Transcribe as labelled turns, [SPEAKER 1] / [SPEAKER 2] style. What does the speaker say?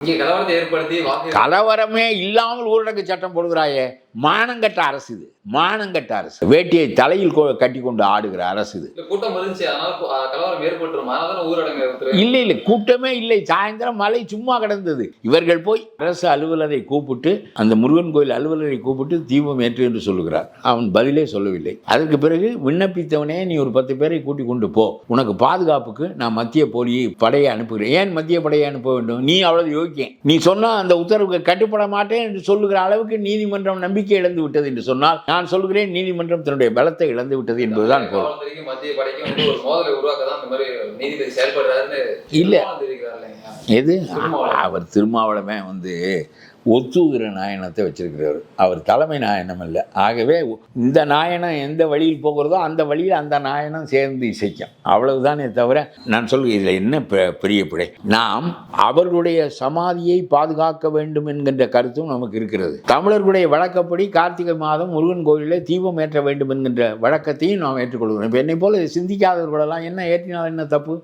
[SPEAKER 1] கலவரத்தை ஏற்படுத்தி
[SPEAKER 2] கலவரமே இல்லாமல் ஊரடங்கு சட்டம் போடுகிறாயே. மானங்கட்ட அரசு இது மானங்கட்ட அரசு. வேட்டியை தலையில் கட்டி கொண்டு ஆடுகிற அரசு இது.
[SPEAKER 1] இல்ல.
[SPEAKER 2] இல்லை இல்லை கூட்டமே இல்லை. சாயந்தரம் மழை சும்மா கிடந்தது. இவர்கள் போய் அரசு அலுவலரை கூப்பிட்டு அந்த முருகன் கோயில் அலுவலரை கூப்பிட்டு தீபம் ஏற்று என்று சொல்லுகிறார். அவன் பதிலே சொல்லவில்லை. அதற்கு பிறகு விண்ணப்பித்தவனே நீ ஒரு பத்து பேரை கூட்டி கொண்டு போ. உனக்கு பாதுகாப்புக்கு நான் மத்திய போலியை படையை அனுப்புகிறேன். ஏன் மத்திய படையை அனுப்ப வேண்டும்? நீ அவ்வளவு யோக்கியம் நீ சொன்ன அந்த உத்தரவுக்கு கட்டுப்பட மாட்டேன் என்று சொல்லுகிற அளவுக்கு நீதிமன்றம் நம்பிக்கை இழந்து விட்டது என்று சொன்னால் நான் சொல்கிறேன் நீதிமன்றம் தன்னுடைய பலத்தை இழந்து விட்டது என்பதுதான் பொருள் இல்ல. எது? அவர் திருமாவளமே வந்து ஒத்துகிற நாயனத்தை வச்சிருக்கிறார் அவர் தலைமை நாயனம் இல்லை ஆகவே இந்த நாயனம் எந்த வழியில் போகிறதோ அந்த வழியில் அந்த நாயனம் சேர்ந்து இசைக்கும். அவ்வளவுதானே தவிர நான் சொல்கிறேன் இதில் என்ன பெரிய பிழை? நாம் அவர்களுடைய சமாதியை பாதுகாக்க வேண்டும் என்கின்ற கருத்தும் நமக்கு இருக்கிறது. தமிழர்களுடைய வழக்கப்படி கார்த்திகை மாதம் முருகன் கோயிலில் தீபம் ஏற்ற வேண்டும் என்கின்ற வழக்கத்தையும் நாம் ஏற்றுக்கொள்கிறோம். இப்போ என்னை போல சிந்திக்காதவர்களெல்லாம் என்ன ஏற்றினால் என்ன தப்பு?